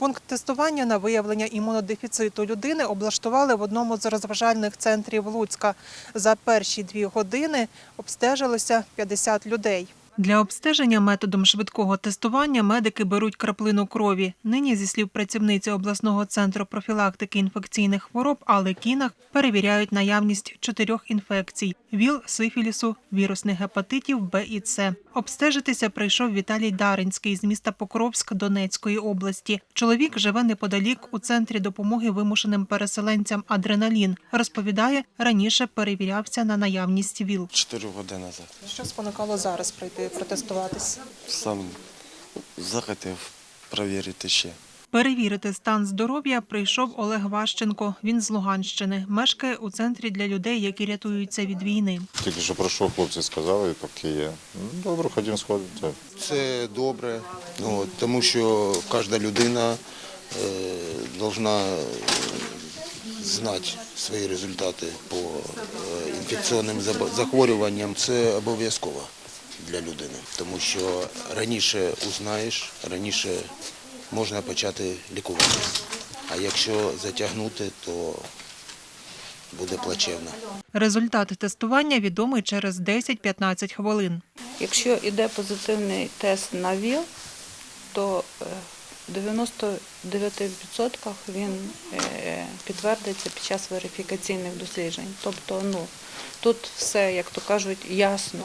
Пункт тестування на виявлення імунодефіциту людини облаштували в одному з розважальних центрів Луцька. За перші дві години обстежилося 50 людей. Для обстеження методом швидкого тестування медики беруть краплину крові. Нині, зі слів працівниці обласного центру профілактики інфекційних хвороб Алли Кінах, перевіряють наявність чотирьох інфекцій: ВІЛ, сифілісу, вірусних гепатитів Б і С. Обстежитися прийшов Віталій Даринський з міста Покровськ Донецької області. Чоловік живе неподалік у центрі допомоги вимушеним переселенцям Адреналін. Розповідає, раніше перевірявся на наявність ВІЛ. Чотири години назад. Що спонукало зараз прийти протестуватися? Сам захотів перевірити ще. Перевірити стан здоров'я прийшов Олег Ващенко. Він з Луганщини. Мешкає у центрі для людей, які рятуються від війни. Тільки що пройшов, хлопці сказали, поки є. Ну, Добре, ходімо сходити. Це добре, ну, тому що кожна людина е, знати свої результати по е, інфекційним захворюванням. Це обов'язково для людини, тому що раніше узнаєш, раніше можна почати лікуватися. А якщо затягнути, то буде плачевно. Результат тестування відомий через 10-15 хвилин. Якщо йде позитивний тест на ВІЛ, то е, в 99% він е, підтвердиться під час верифікаційних досліджень. Тобто, ну тут все, як то кажуть, ясно.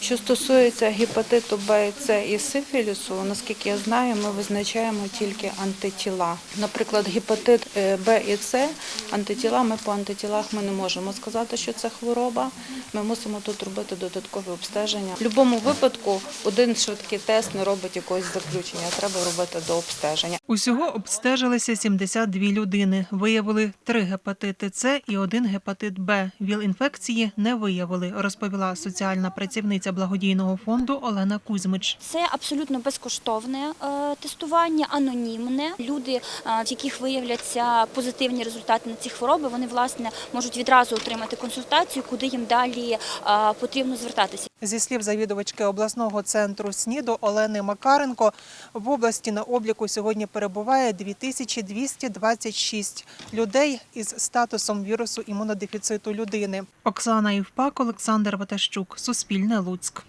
Що стосується гепатиту Б, С і сифілісу, наскільки я знаю, ми визначаємо тільки антитіла. Наприклад, гепатит е, Б і С, антитіла, ми по антитілах ми не можемо сказати, що це хвороба. Ми мусимо тут робити додаткові обстеження. В будь-якому випадку один швидкий тест не робить якогось заключення, треба робити до обстеження. Усього обстежилися 72 людини. Виявили три гепатити С і один гепатит Б. ВІЛ-інфекції не виявили, розповіла соціальна працівниця благодійного фонду Олена Кузьмич. Це абсолютно безкоштовне е, тестування, анонімне. Люди, е, в яких виявляться позитивні результати на ці хвороби, вони власне можуть відразу отримати консультацію, куди їм далі е, потрібно звертатися. Зі слів завідувачки обласного центру СНІДу Олени Макаренко, в області на обліку сьогодні перебуває 2226 людей із статусом вірусу імунодефіциту людини. Оксана Євпак, Олександр Ватащук, Суспільне Луцьк.